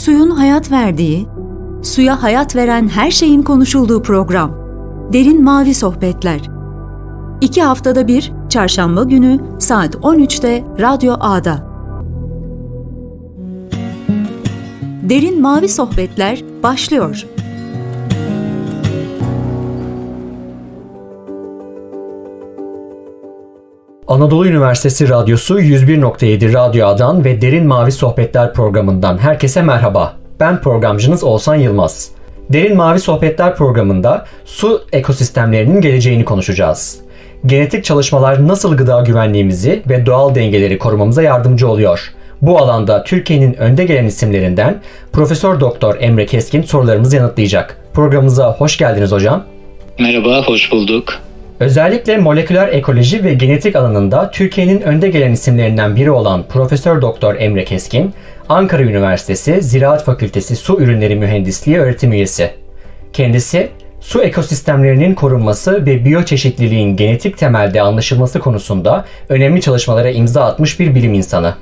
Suyun hayat verdiği, suya hayat veren her şeyin konuşulduğu program. Derin Mavi Sohbetler. İki haftada bir, çarşamba günü saat 13'te Radyo A'da. Derin Mavi Sohbetler başlıyor. Anadolu Üniversitesi Radyosu 101.7 Radyo A'dan ve Derin Mavi Sohbetler programından herkese merhaba. Ben programcınız Oğuzhan Yılmaz. Derin Mavi Sohbetler programında su ekosistemlerinin geleceğini konuşacağız. Genetik çalışmalar nasıl gıda güvenliğimizi ve doğal dengeleri korumamıza yardımcı oluyor? Bu alanda Türkiye'nin önde gelen isimlerinden Profesör Doktor Emre Keskin sorularımızı yanıtlayacak. Programımıza hoş geldiniz hocam. Merhaba, hoş bulduk. Özellikle moleküler ekoloji ve genetik alanında Türkiye'nin önde gelen isimlerinden biri olan Profesör Doktor Emre Keskin, Ankara Üniversitesi Ziraat Fakültesi Su Ürünleri Mühendisliği öğretim üyesi. Kendisi su ekosistemlerinin korunması ve biyoçeşitliliğin genetik temelde anlaşılması konusunda önemli çalışmalara imza atmış bir bilim insanı.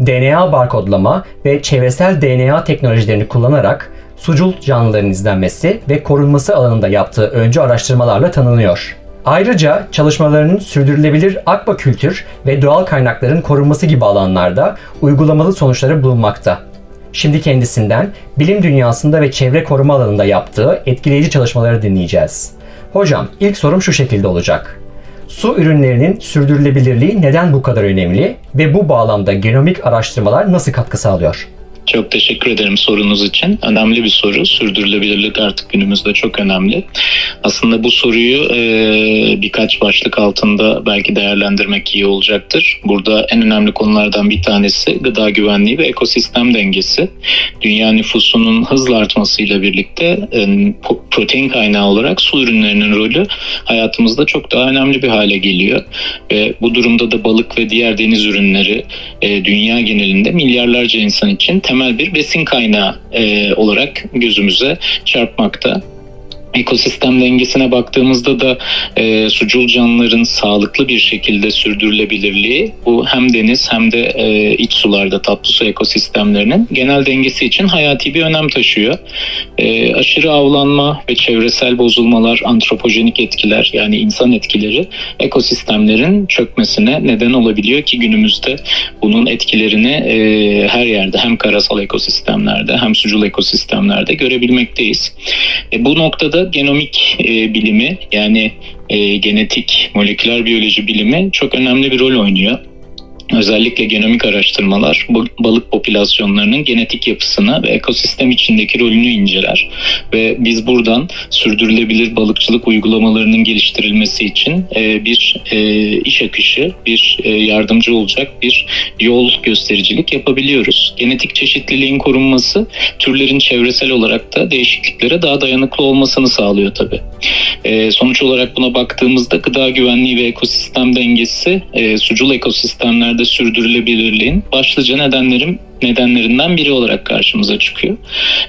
DNA barkodlama ve çevresel DNA teknolojilerini kullanarak sucul canlıların izlenmesi ve korunması alanında yaptığı öncü araştırmalarla tanınıyor. Ayrıca çalışmalarının sürdürülebilir akvakültür ve doğal kaynakların korunması gibi alanlarda uygulamalı sonuçları bulunmakta. Şimdi kendisinden bilim dünyasında ve çevre koruma alanında yaptığı etkileyici çalışmaları dinleyeceğiz. Hocam ilk sorum şu şekilde olacak. Su ürünlerinin sürdürülebilirliği neden bu kadar önemli ve bu bağlamda genomik araştırmalar nasıl katkı sağlıyor? Çok teşekkür ederim sorunuz için. Önemli bir soru. Sürdürülebilirlik artık günümüzde çok önemli. Aslında bu soruyu e, birkaç başlık altında belki değerlendirmek iyi olacaktır. Burada en önemli konulardan bir tanesi gıda güvenliği ve ekosistem dengesi. Dünya nüfusunun hızla artmasıyla birlikte e, protein kaynağı olarak su ürünlerinin rolü hayatımızda çok daha önemli bir hale geliyor. Ve bu durumda da balık ve diğer deniz ürünleri e, dünya genelinde milyarlarca insan için temel bir besin kaynağı e, olarak gözümüze çarpmakta ekosistem dengesine baktığımızda da e, sucul canlıların sağlıklı bir şekilde sürdürülebilirliği bu hem deniz hem de e, iç sularda tatlı su ekosistemlerinin genel dengesi için hayati bir önem taşıyor. E, aşırı avlanma ve çevresel bozulmalar, antropojenik etkiler yani insan etkileri ekosistemlerin çökmesine neden olabiliyor ki günümüzde bunun etkilerini e, her yerde hem karasal ekosistemlerde hem sucul ekosistemlerde görebilmekteyiz. E, bu noktada genomik e, bilimi yani e, genetik moleküler biyoloji bilimi çok önemli bir rol oynuyor. Özellikle genomik araştırmalar balık popülasyonlarının genetik yapısını ve ekosistem içindeki rolünü inceler. Ve biz buradan sürdürülebilir balıkçılık uygulamalarının geliştirilmesi için e, bir e, iş akışı, bir e, yardımcı olacak bir yol göstericilik yapabiliyoruz. Genetik çeşitliliğin korunması türlerin çevresel olarak da değişikliklere daha dayanıklı olmasını sağlıyor tabii. Sonuç olarak buna baktığımızda gıda güvenliği ve ekosistem dengesi sucul ekosistemlerde ülkelerde sürdürülebilirliğin başlıca nedenlerim nedenlerinden biri olarak karşımıza çıkıyor.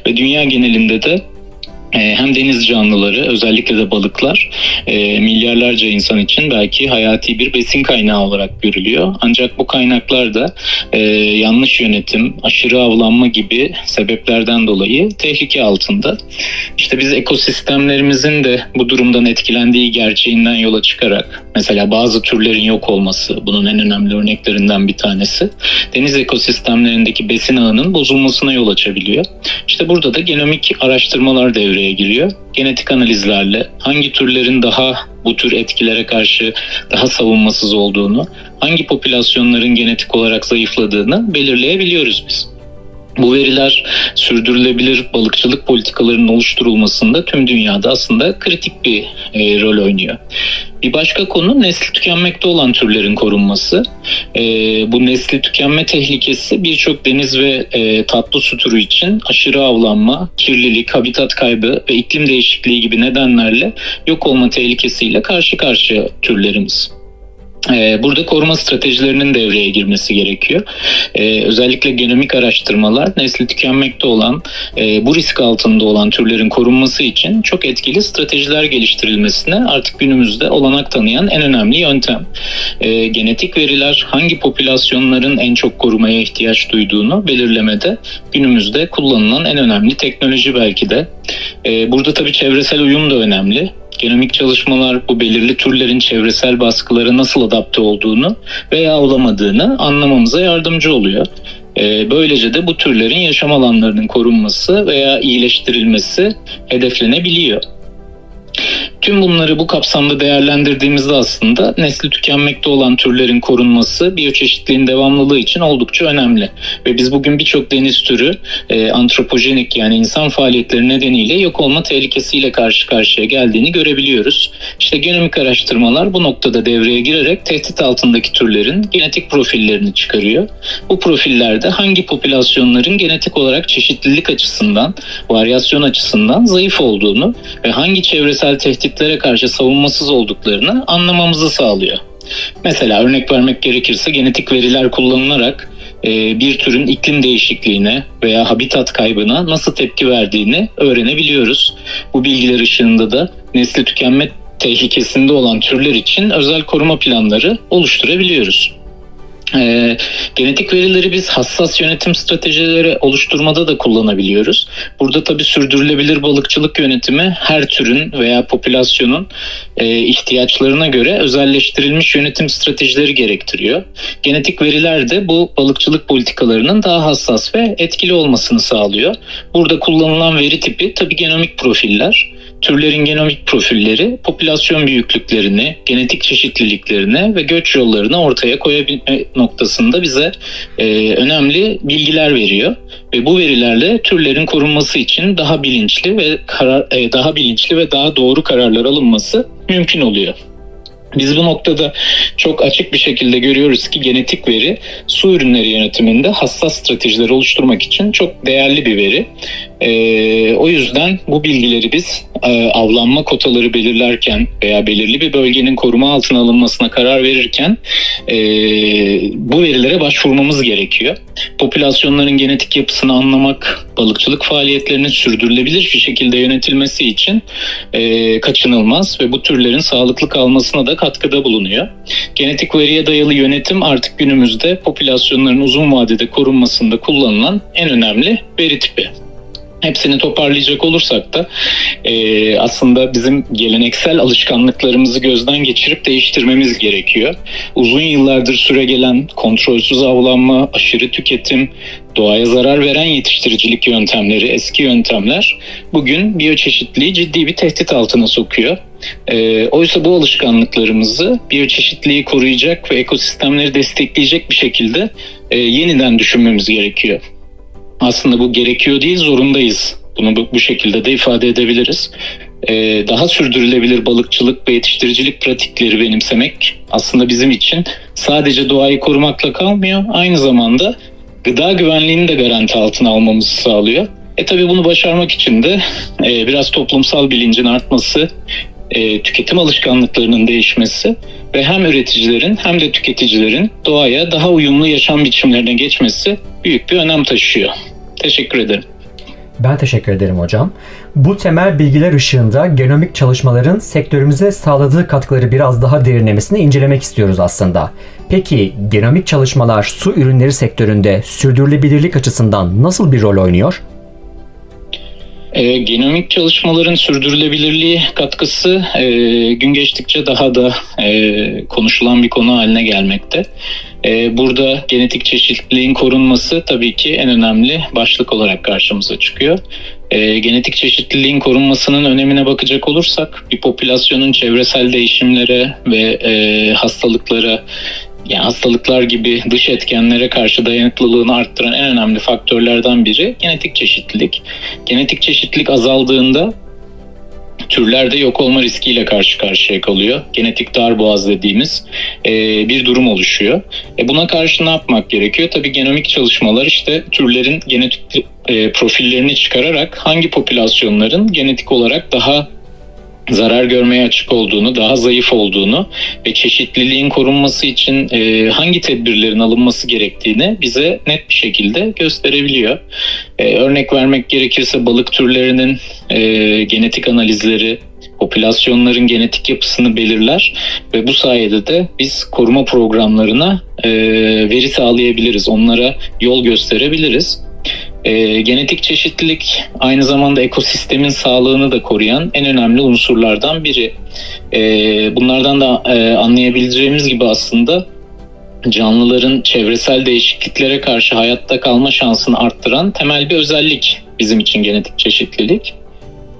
Ve dünya genelinde de e, hem deniz canlıları özellikle de balıklar e, milyarlarca insan için belki hayati bir besin kaynağı olarak görülüyor. Ancak bu kaynaklar da e, yanlış yönetim, aşırı avlanma gibi sebeplerden dolayı tehlike altında. İşte biz ekosistemlerimizin de bu durumdan etkilendiği gerçeğinden yola çıkarak mesela bazı türlerin yok olması bunun en önemli örneklerinden bir tanesi. Deniz ekosistemlerindeki besin ağının bozulmasına yol açabiliyor. İşte burada da genomik araştırmalar devreye giriyor. Genetik analizlerle hangi türlerin daha bu tür etkilere karşı daha savunmasız olduğunu, hangi popülasyonların genetik olarak zayıfladığını belirleyebiliyoruz biz. Bu veriler sürdürülebilir balıkçılık politikalarının oluşturulmasında tüm dünyada aslında kritik bir e, rol oynuyor. Bir başka konu nesli tükenmekte olan türlerin korunması. E, bu nesli tükenme tehlikesi birçok deniz ve e, tatlı su türü için aşırı avlanma, kirlilik, habitat kaybı ve iklim değişikliği gibi nedenlerle yok olma tehlikesiyle karşı karşıya türlerimiz. Ee, Burada koruma stratejilerinin devreye girmesi gerekiyor. Ee, özellikle genomik araştırmalar nesli tükenmekte olan, e, bu risk altında olan türlerin korunması için çok etkili stratejiler geliştirilmesine artık günümüzde olanak tanıyan en önemli yöntem. Ee, genetik veriler hangi popülasyonların en çok korumaya ihtiyaç duyduğunu belirlemede günümüzde kullanılan en önemli teknoloji belki de. Burada tabii çevresel uyum da önemli genomik çalışmalar bu belirli türlerin çevresel baskılara nasıl adapte olduğunu veya olamadığını anlamamıza yardımcı oluyor. Ee, Böylece de bu türlerin yaşam alanlarının korunması veya iyileştirilmesi hedeflenebiliyor. Tüm bunları bu kapsamda değerlendirdiğimizde aslında nesli tükenmekte olan türlerin korunması biyoçeşitliğin devamlılığı için oldukça önemli. Ve biz bugün birçok deniz türü e, antropojenik yani insan faaliyetleri nedeniyle yok olma tehlikesiyle karşı karşıya geldiğini görebiliyoruz. İşte genomik araştırmalar bu noktada devreye girerek tehdit altındaki türlerin genetik profillerini çıkarıyor. Bu profillerde hangi popülasyonların genetik olarak çeşitlilik açısından, varyasyon açısından zayıf olduğunu ve hangi çevresel tehditlere karşı savunmasız olduklarını anlamamızı sağlıyor. Mesela örnek vermek gerekirse genetik veriler kullanılarak e, bir türün iklim değişikliğine veya habitat kaybına nasıl tepki verdiğini öğrenebiliyoruz. Bu bilgiler ışığında da nesli tükenme tehlikesinde olan türler için özel koruma planları oluşturabiliyoruz. Ee, genetik verileri biz hassas yönetim stratejileri oluşturmada da kullanabiliyoruz. Burada tabii sürdürülebilir balıkçılık yönetimi her türün veya popülasyonun e, ihtiyaçlarına göre özelleştirilmiş yönetim stratejileri gerektiriyor. Genetik veriler de bu balıkçılık politikalarının daha hassas ve etkili olmasını sağlıyor. Burada kullanılan veri tipi tabii genomik profiller türlerin genomik profilleri popülasyon büyüklüklerini, genetik çeşitliliklerini ve göç yollarını ortaya koyabilme noktasında bize e, önemli bilgiler veriyor ve bu verilerle türlerin korunması için daha bilinçli ve karar e, daha bilinçli ve daha doğru kararlar alınması mümkün oluyor. Biz bu noktada çok açık bir şekilde görüyoruz ki genetik veri su ürünleri yönetiminde hassas stratejiler oluşturmak için çok değerli bir veri. Ee, o yüzden bu bilgileri biz e, avlanma kotaları belirlerken veya belirli bir bölgenin koruma altına alınmasına karar verirken e, bu verilere başvurmamız gerekiyor. Popülasyonların genetik yapısını anlamak, balıkçılık faaliyetlerinin sürdürülebilir bir şekilde yönetilmesi için e, kaçınılmaz ve bu türlerin sağlıklı kalmasına da katkıda bulunuyor. Genetik veriye dayalı yönetim artık günümüzde popülasyonların uzun vadede korunmasında kullanılan en önemli veri tipi. Hepsini toparlayacak olursak da e, aslında bizim geleneksel alışkanlıklarımızı gözden geçirip değiştirmemiz gerekiyor. Uzun yıllardır süregelen kontrolsüz avlanma, aşırı tüketim, doğaya zarar veren yetiştiricilik yöntemleri, eski yöntemler bugün biyoçeşitliliği ciddi bir tehdit altına sokuyor. E, oysa bu alışkanlıklarımızı biyoçeşitliliği koruyacak ve ekosistemleri destekleyecek bir şekilde e, yeniden düşünmemiz gerekiyor aslında bu gerekiyor değil zorundayız. Bunu bu, şekilde de ifade edebiliriz. Ee, daha sürdürülebilir balıkçılık ve yetiştiricilik pratikleri benimsemek aslında bizim için sadece doğayı korumakla kalmıyor. Aynı zamanda gıda güvenliğini de garanti altına almamızı sağlıyor. E tabi bunu başarmak için de e, biraz toplumsal bilincin artması, e, tüketim alışkanlıklarının değişmesi ve hem üreticilerin hem de tüketicilerin doğaya daha uyumlu yaşam biçimlerine geçmesi büyük bir önem taşıyor. Teşekkür ederim. Ben teşekkür ederim hocam. Bu temel bilgiler ışığında genomik çalışmaların sektörümüze sağladığı katkıları biraz daha derinlemesine incelemek istiyoruz aslında. Peki genomik çalışmalar su ürünleri sektöründe sürdürülebilirlik açısından nasıl bir rol oynuyor? E, genomik çalışmaların sürdürülebilirliği katkısı e, gün geçtikçe daha da e, konuşulan bir konu haline gelmekte. E, burada genetik çeşitliliğin korunması tabii ki en önemli başlık olarak karşımıza çıkıyor. E, genetik çeşitliliğin korunmasının önemine bakacak olursak bir popülasyonun çevresel değişimlere ve e, hastalıklara yani hastalıklar gibi dış etkenlere karşı dayanıklılığını arttıran en önemli faktörlerden biri genetik çeşitlilik. Genetik çeşitlilik azaldığında türlerde yok olma riskiyle karşı karşıya kalıyor. Genetik darboğaz dediğimiz e, bir durum oluşuyor. E, buna karşı ne yapmak gerekiyor? Tabii genomik çalışmalar işte türlerin genetik e, profillerini çıkararak hangi popülasyonların genetik olarak daha zarar görmeye açık olduğunu, daha zayıf olduğunu ve çeşitliliğin korunması için e, hangi tedbirlerin alınması gerektiğini bize net bir şekilde gösterebiliyor. E, örnek vermek gerekirse balık türlerinin e, genetik analizleri popülasyonların genetik yapısını belirler ve bu sayede de biz koruma programlarına e, veri sağlayabiliriz, onlara yol gösterebiliriz. E, genetik çeşitlilik aynı zamanda ekosistemin sağlığını da koruyan en önemli unsurlardan biri. E, bunlardan da e, anlayabileceğimiz gibi aslında canlıların çevresel değişikliklere karşı hayatta kalma şansını arttıran temel bir özellik bizim için genetik çeşitlilik.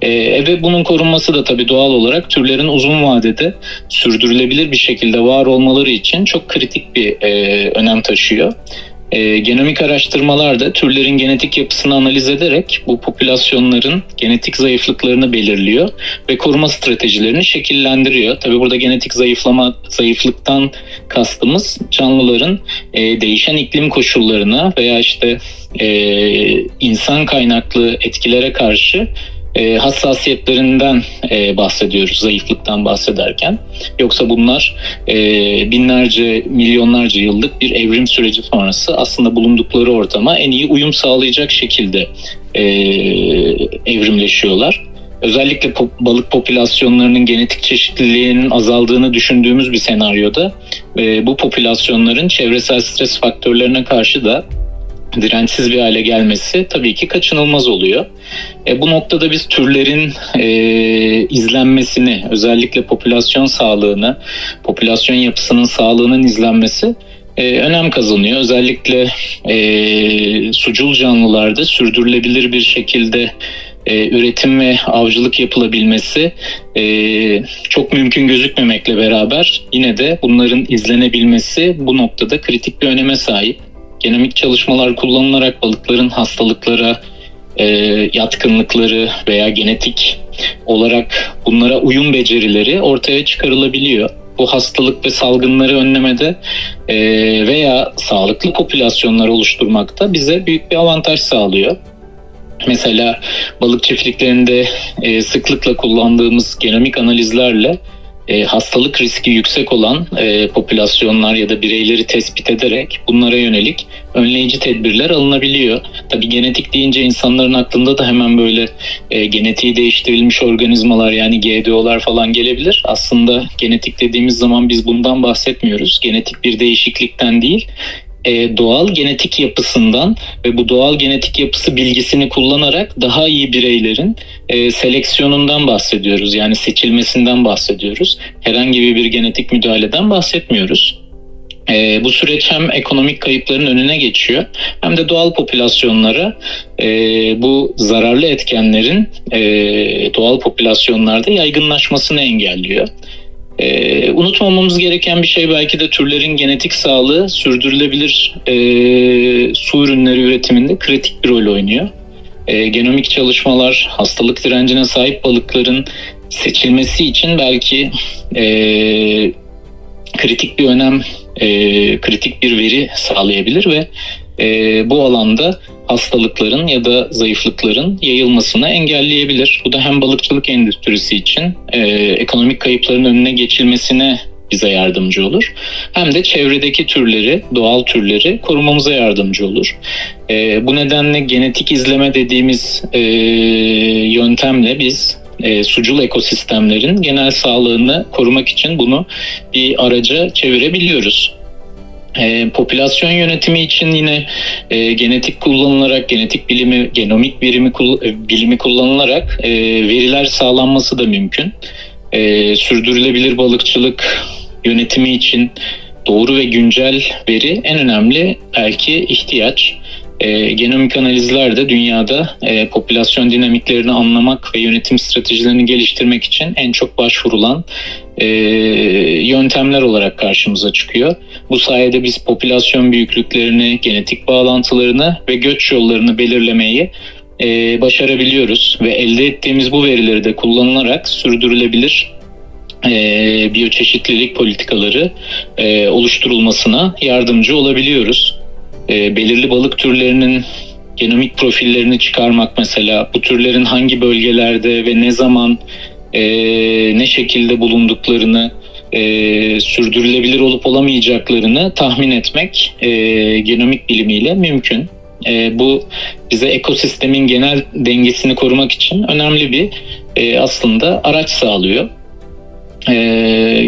Ee, ve bunun korunması da tabii doğal olarak türlerin uzun vadede sürdürülebilir bir şekilde var olmaları için çok kritik bir e, önem taşıyor. E, genomik araştırmalar da türlerin genetik yapısını analiz ederek bu popülasyonların genetik zayıflıklarını belirliyor ve koruma stratejilerini şekillendiriyor. Tabii burada genetik zayıflama zayıflıktan kastımız canlıların e, değişen iklim koşullarına veya işte e, insan kaynaklı etkilere karşı e, hassasiyetlerinden e, bahsediyoruz zayıflıktan bahsederken. Yoksa bunlar e, binlerce, milyonlarca yıllık bir evrim süreci sonrası aslında bulundukları ortama en iyi uyum sağlayacak şekilde e, evrimleşiyorlar. Özellikle po- balık popülasyonlarının genetik çeşitliliğinin azaldığını düşündüğümüz bir senaryoda e, bu popülasyonların çevresel stres faktörlerine karşı da dirençsiz bir hale gelmesi tabii ki kaçınılmaz oluyor. E, bu noktada biz türlerin e, izlenmesini, özellikle popülasyon sağlığını, popülasyon yapısının sağlığının izlenmesi e, önem kazanıyor. Özellikle e, sucul canlılarda sürdürülebilir bir şekilde e, üretim ve avcılık yapılabilmesi e, çok mümkün gözükmemekle beraber yine de bunların izlenebilmesi bu noktada kritik bir öneme sahip. Genomik çalışmalar kullanılarak balıkların hastalıklara, e, yatkınlıkları veya genetik olarak bunlara uyum becerileri ortaya çıkarılabiliyor. Bu hastalık ve salgınları önlemede e, veya sağlıklı popülasyonlar oluşturmakta bize büyük bir avantaj sağlıyor. Mesela balık çiftliklerinde e, sıklıkla kullandığımız genomik analizlerle e, hastalık riski yüksek olan e, popülasyonlar ya da bireyleri tespit ederek bunlara yönelik önleyici tedbirler alınabiliyor. Tabii genetik deyince insanların aklında da hemen böyle e, genetiği değiştirilmiş organizmalar yani GDO'lar falan gelebilir. Aslında genetik dediğimiz zaman biz bundan bahsetmiyoruz. Genetik bir değişiklikten değil, e, doğal genetik yapısından ve bu doğal genetik yapısı bilgisini kullanarak daha iyi bireylerin e, seleksiyonundan bahsediyoruz. Yani seçilmesinden bahsediyoruz. Herhangi bir genetik müdahaleden bahsetmiyoruz. E, bu süreç hem ekonomik kayıpların önüne geçiyor hem de doğal popülasyonlara e, bu zararlı etkenlerin e, doğal popülasyonlarda yaygınlaşmasını engelliyor. Ee, unutmamamız gereken bir şey belki de türlerin genetik sağlığı sürdürülebilir e, su ürünleri üretiminde kritik bir rol oynuyor. E, genomik çalışmalar hastalık direncine sahip balıkların seçilmesi için belki e, kritik bir önem, e, kritik bir veri sağlayabilir ve e, bu alanda hastalıkların ya da zayıflıkların yayılmasını engelleyebilir. Bu da hem balıkçılık endüstrisi için e, ekonomik kayıpların önüne geçilmesine bize yardımcı olur. Hem de çevredeki türleri, doğal türleri korumamıza yardımcı olur. E, bu nedenle genetik izleme dediğimiz e, yöntemle biz e, sucul ekosistemlerin genel sağlığını korumak için bunu bir araca çevirebiliyoruz. E, popülasyon yönetimi için yine e, genetik kullanılarak, genetik bilimi, genomik birimi e, bilimi kullanılarak e, veriler sağlanması da mümkün. E, sürdürülebilir balıkçılık yönetimi için doğru ve güncel veri en önemli belki ihtiyaç. E, genomik analizler de dünyada e, popülasyon dinamiklerini anlamak ve yönetim stratejilerini geliştirmek için en çok başvurulan e, yöntemler olarak karşımıza çıkıyor. Bu sayede biz popülasyon büyüklüklerini, genetik bağlantılarını ve göç yollarını belirlemeyi e, başarabiliyoruz ve elde ettiğimiz bu verileri de kullanılarak sürdürülebilir e, biyoçeşitlilik politikaları e, oluşturulmasına yardımcı olabiliyoruz. E, belirli balık türlerinin genomik profillerini çıkarmak mesela bu türlerin hangi bölgelerde ve ne zaman e, ne şekilde bulunduklarını, e, sürdürülebilir olup olamayacaklarını tahmin etmek e, genomik bilimiyle mümkün. E, bu bize ekosistemin genel dengesini korumak için önemli bir e, aslında araç sağlıyor. E,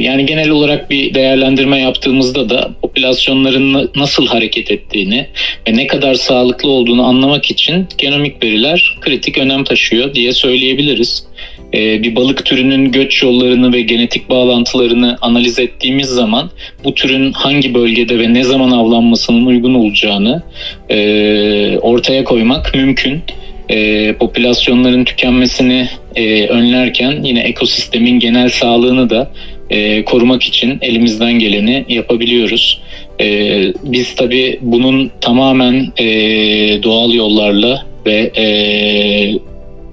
yani genel olarak bir değerlendirme yaptığımızda da popülasyonların nasıl hareket ettiğini ve ne kadar sağlıklı olduğunu anlamak için genomik veriler kritik önem taşıyor diye söyleyebiliriz. E, bir balık türünün göç yollarını ve genetik bağlantılarını analiz ettiğimiz zaman bu türün hangi bölgede ve ne zaman avlanmasının uygun olacağını e, ortaya koymak mümkün. E, popülasyonların tükenmesini e, önlerken yine ekosistemin genel sağlığını da e, korumak için elimizden geleni yapabiliyoruz. E, biz tabii bunun tamamen e, doğal yollarla ve e,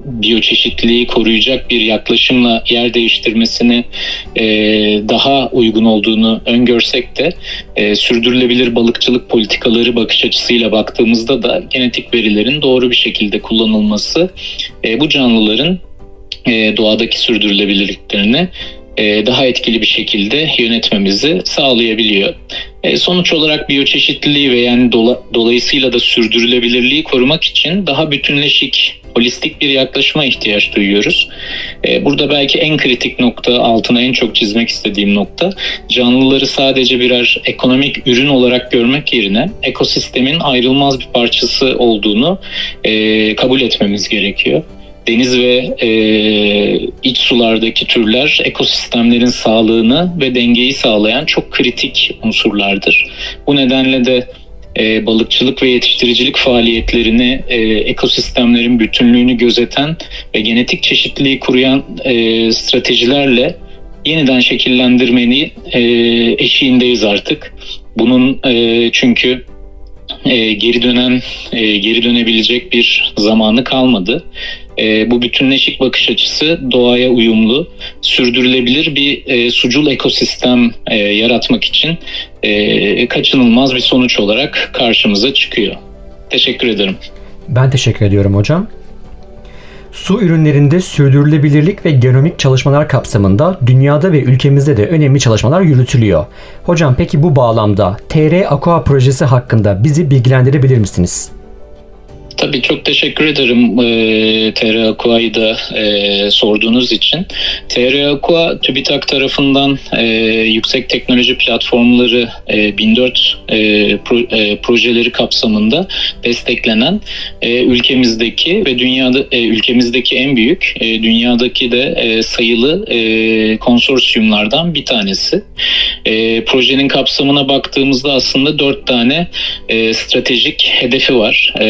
biyoçeşitliliği koruyacak bir yaklaşımla yer değiştirmesini e, daha uygun olduğunu öngörsek de e, sürdürülebilir balıkçılık politikaları bakış açısıyla baktığımızda da genetik verilerin doğru bir şekilde kullanılması e, bu canlıların e, doğadaki sürdürülebilirliklerini daha etkili bir şekilde yönetmemizi sağlayabiliyor. E, sonuç olarak biyoçeşitliliği ve yani dola, dolayısıyla da sürdürülebilirliği korumak için daha bütünleşik holistik bir yaklaşıma ihtiyaç duyuyoruz. E, burada belki en kritik nokta, altına en çok çizmek istediğim nokta, canlıları sadece birer ekonomik ürün olarak görmek yerine ekosistemin ayrılmaz bir parçası olduğunu e, kabul etmemiz gerekiyor deniz ve e, iç sulardaki türler ekosistemlerin sağlığını ve dengeyi sağlayan çok kritik unsurlardır. Bu nedenle de e, balıkçılık ve yetiştiricilik faaliyetlerini e, ekosistemlerin bütünlüğünü gözeten ve genetik çeşitliliği kuruyan e, stratejilerle yeniden şekillendirmeni e, eşiğindeyiz artık. Bunun e, çünkü e, geri dönen, e, geri dönebilecek bir zamanı kalmadı. E, bu bütünleşik bakış açısı doğaya uyumlu, sürdürülebilir bir e, sucul ekosistem e, yaratmak için e, kaçınılmaz bir sonuç olarak karşımıza çıkıyor. Teşekkür ederim. Ben teşekkür ediyorum hocam. Su ürünlerinde sürdürülebilirlik ve genomik çalışmalar kapsamında dünyada ve ülkemizde de önemli çalışmalar yürütülüyor. Hocam peki bu bağlamda TR Aqua projesi hakkında bizi bilgilendirebilir misiniz? Tabii çok teşekkür ederim e, TR Aqua'yı da e, sorduğunuz için. TR Aqua TÜBİTAK tarafından e, yüksek teknoloji platformları e, 1004 e, pro, e, projeleri kapsamında desteklenen e, ülkemizdeki ve dünyada e, ülkemizdeki en büyük, e, dünyadaki de e, sayılı e, konsorsiyumlardan bir tanesi. E, projenin kapsamına baktığımızda aslında dört tane e, stratejik hedefi var. E,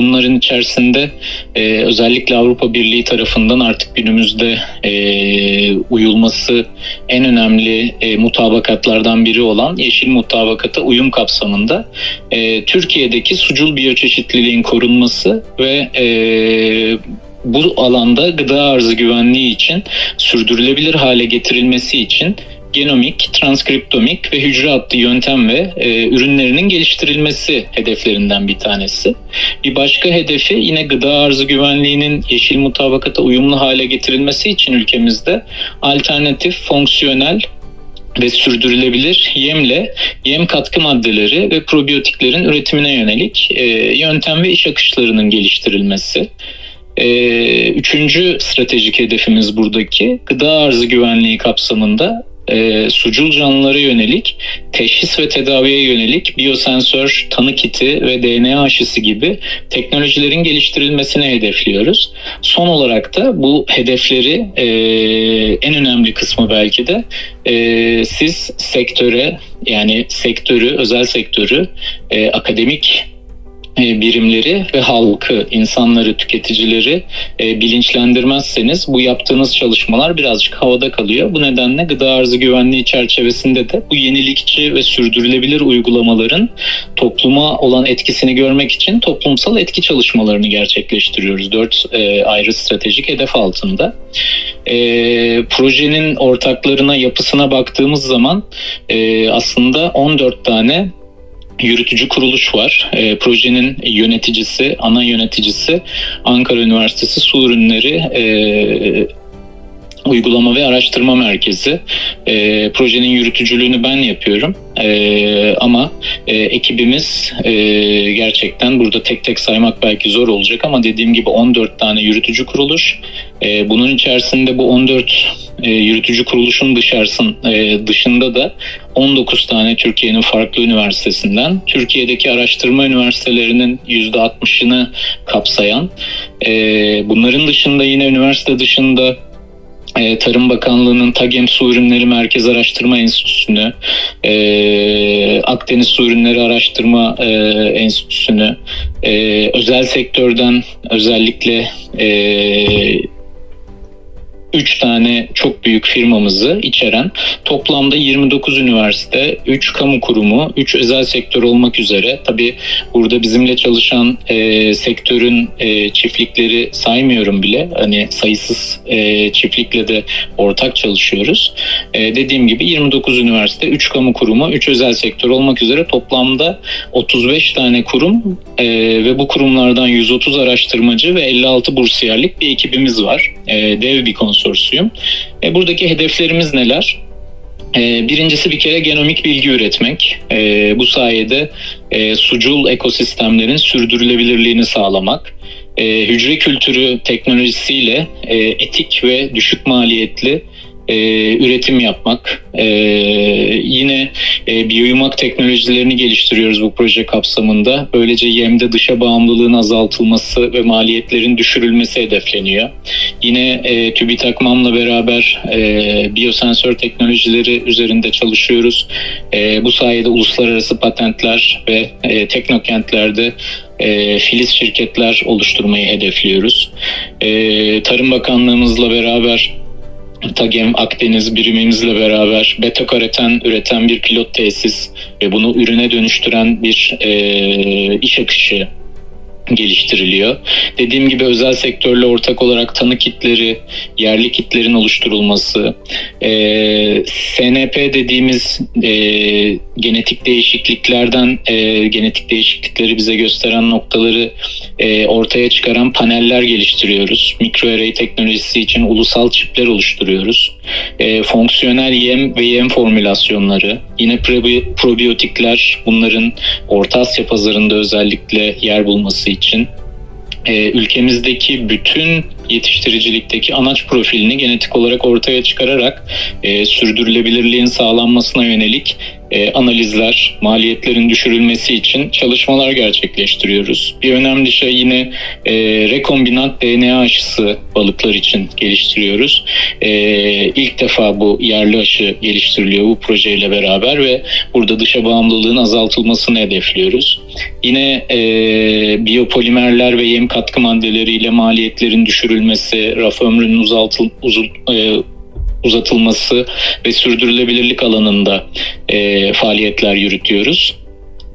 bunların içerisinde e, özellikle Avrupa Birliği tarafından artık günümüzde e, uyulması en önemli e, mutabakatlardan biri olan Yeşil Mutabakat'a uyum kapsamında e, Türkiye'deki sucul biyoçeşitliliğin korunması ve e, bu alanda gıda arzı güvenliği için sürdürülebilir hale getirilmesi için genomik, transkriptomik ve hücre attı yöntem ve e, ürünlerinin geliştirilmesi hedeflerinden bir tanesi. Bir başka hedefi yine gıda arzı güvenliğinin yeşil mutabakata uyumlu hale getirilmesi için ülkemizde alternatif, fonksiyonel ve sürdürülebilir yemle yem katkı maddeleri ve probiyotiklerin üretimine yönelik e, yöntem ve iş akışlarının geliştirilmesi. Ee, üçüncü stratejik hedefimiz buradaki gıda arzı güvenliği kapsamında e, sucul canlılara yönelik teşhis ve tedaviye yönelik biyosensör, tanı kiti ve DNA aşısı gibi teknolojilerin geliştirilmesini hedefliyoruz. Son olarak da bu hedefleri e, en önemli kısmı belki de e, siz sektöre yani sektörü, özel sektörü, e, akademik birimleri ve halkı, insanları, tüketicileri e, bilinçlendirmezseniz bu yaptığınız çalışmalar birazcık havada kalıyor. Bu nedenle gıda arzı güvenliği çerçevesinde de bu yenilikçi ve sürdürülebilir uygulamaların topluma olan etkisini görmek için toplumsal etki çalışmalarını gerçekleştiriyoruz. Dört e, ayrı stratejik hedef altında. E, projenin ortaklarına, yapısına baktığımız zaman e, aslında 14 tane yürütücü kuruluş var. E, projenin yöneticisi, ana yöneticisi Ankara Üniversitesi Su Ürünleri e, Uygulama ve Araştırma Merkezi. E, projenin yürütücülüğünü ben yapıyorum. E, ama e, ekibimiz e, gerçekten burada tek tek saymak belki zor olacak ama dediğim gibi 14 tane yürütücü kuruluş. E, bunun içerisinde bu 14 e, yürütücü kuruluşun dışarısın, e, dışında da 19 tane Türkiye'nin farklı üniversitesinden, Türkiye'deki araştırma üniversitelerinin %60'ını kapsayan, e, bunların dışında yine üniversite dışında e, Tarım Bakanlığı'nın TAGEM Su Ürünleri Merkez Araştırma Enstitüsü'nü, e, Akdeniz Su Ürünleri Araştırma e, Enstitüsü'nü, e, özel sektörden özellikle e, üç tane çok büyük firmamızı içeren toplamda 29 üniversite, 3 kamu kurumu, 3 özel sektör olmak üzere tabi burada bizimle çalışan e, sektörün e, çiftlikleri saymıyorum bile hani sayısız e, çiftlikle de ortak çalışıyoruz. E, dediğim gibi 29 üniversite, 3 kamu kurumu, 3 özel sektör olmak üzere toplamda 35 tane kurum e, ve bu kurumlardan 130 araştırmacı ve 56 bursiyerlik bir ekibimiz var. E, dev bir konsorsiyum. E, buradaki hedeflerimiz neler? E, birincisi bir kere genomik bilgi üretmek. E, bu sayede e, sucul ekosistemlerin sürdürülebilirliğini sağlamak. Hücre kültürü teknolojisiyle etik ve düşük maliyetli e, üretim yapmak. E, yine e, biyuyumak teknolojilerini geliştiriyoruz bu proje kapsamında. Böylece yemde dışa bağımlılığın azaltılması ve maliyetlerin düşürülmesi hedefleniyor. Yine e, TÜBİTAK beraber e, biyosensör teknolojileri üzerinde çalışıyoruz. E, bu sayede uluslararası patentler ve e, teknokentlerde e, filiz şirketler oluşturmayı hedefliyoruz. E, Tarım Bakanlığımızla beraber TAGEM Akdeniz birimimizle beraber beta kareten üreten bir pilot tesis ve bunu ürüne dönüştüren bir e, iş akışı geliştiriliyor. Dediğim gibi özel sektörle ortak olarak tanı kitleri, yerli kitlerin oluşturulması, e, SNP dediğimiz e, genetik değişikliklerden e, genetik değişiklikleri bize gösteren noktaları e, ortaya çıkaran paneller geliştiriyoruz. Mikroarray teknolojisi için ulusal çipler oluşturuyoruz. E, fonksiyonel yem ve yem formülasyonları, yine probi- probiyotikler bunların Orta Asya pazarında özellikle yer bulması için e, ülkemizdeki bütün yetiştiricilikteki anaç profilini genetik olarak ortaya çıkararak e, sürdürülebilirliğin sağlanmasına yönelik e, analizler, maliyetlerin düşürülmesi için çalışmalar gerçekleştiriyoruz. Bir önemli şey yine e, rekombinant DNA aşısı balıklar için geliştiriyoruz. E, ilk defa bu yerli aşı geliştiriliyor bu projeyle beraber ve burada dışa bağımlılığın azaltılmasını hedefliyoruz. Yine e, biyopolimerler ve yem katkı maddeleriyle maliyetlerin düşürülmesi, raf ömrünün uzaltıl, uzun, e, uzatılması ve sürdürülebilirlik alanında e, faaliyetler yürütüyoruz.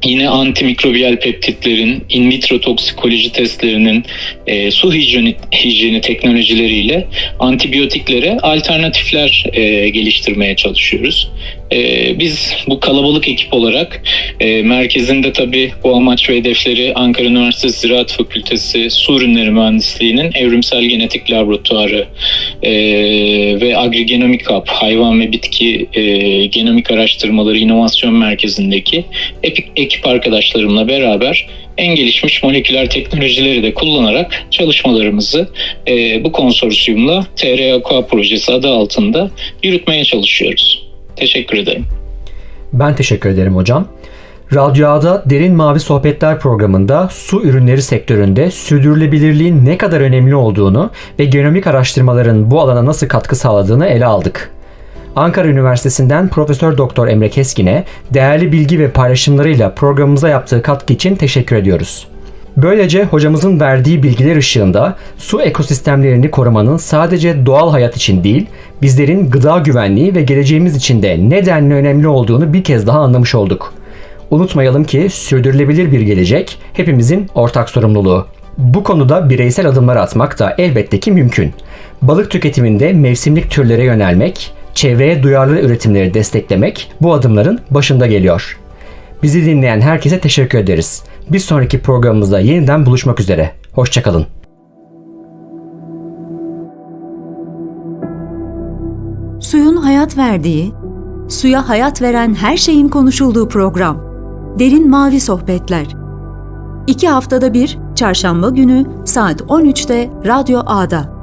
Yine antimikrobiyal peptitlerin, in vitro toksikoloji testlerinin e, su hijyeni, hijyeni teknolojileriyle antibiyotiklere alternatifler e, geliştirmeye çalışıyoruz. E, biz bu kalabalık ekip olarak e, merkezinde tabii bu amaç ve hedefleri Ankara Üniversitesi Ziraat Fakültesi Su Ürünleri Mühendisliği'nin Evrimsel Genetik Laboratuvarı e, ve Agrigenomik Hub, hayvan ve bitki e, genomik araştırmaları inovasyon merkezindeki ekip, ekip arkadaşlarımla beraber en gelişmiş moleküler teknolojileri de kullanarak çalışmalarımızı e, bu konsorsiyumla TRAQA projesi adı altında yürütmeye çalışıyoruz. Teşekkür ederim. Ben teşekkür ederim hocam. Radyo Ağa'da Derin Mavi Sohbetler programında su ürünleri sektöründe sürdürülebilirliğin ne kadar önemli olduğunu ve genomik araştırmaların bu alana nasıl katkı sağladığını ele aldık. Ankara Üniversitesi'nden Profesör Doktor Emre Keskin'e değerli bilgi ve paylaşımlarıyla programımıza yaptığı katkı için teşekkür ediyoruz. Böylece hocamızın verdiği bilgiler ışığında su ekosistemlerini korumanın sadece doğal hayat için değil, bizlerin gıda güvenliği ve geleceğimiz için de ne denli önemli olduğunu bir kez daha anlamış olduk. Unutmayalım ki sürdürülebilir bir gelecek hepimizin ortak sorumluluğu. Bu konuda bireysel adımlar atmak da elbette ki mümkün. Balık tüketiminde mevsimlik türlere yönelmek, çevreye duyarlı üretimleri desteklemek bu adımların başında geliyor. Bizi dinleyen herkese teşekkür ederiz. Bir sonraki programımızda yeniden buluşmak üzere. Hoşçakalın. hayat verdiği, suya hayat veren her şeyin konuşulduğu program. Derin Mavi Sohbetler. İki haftada bir, çarşamba günü saat 13'te Radyo A'da.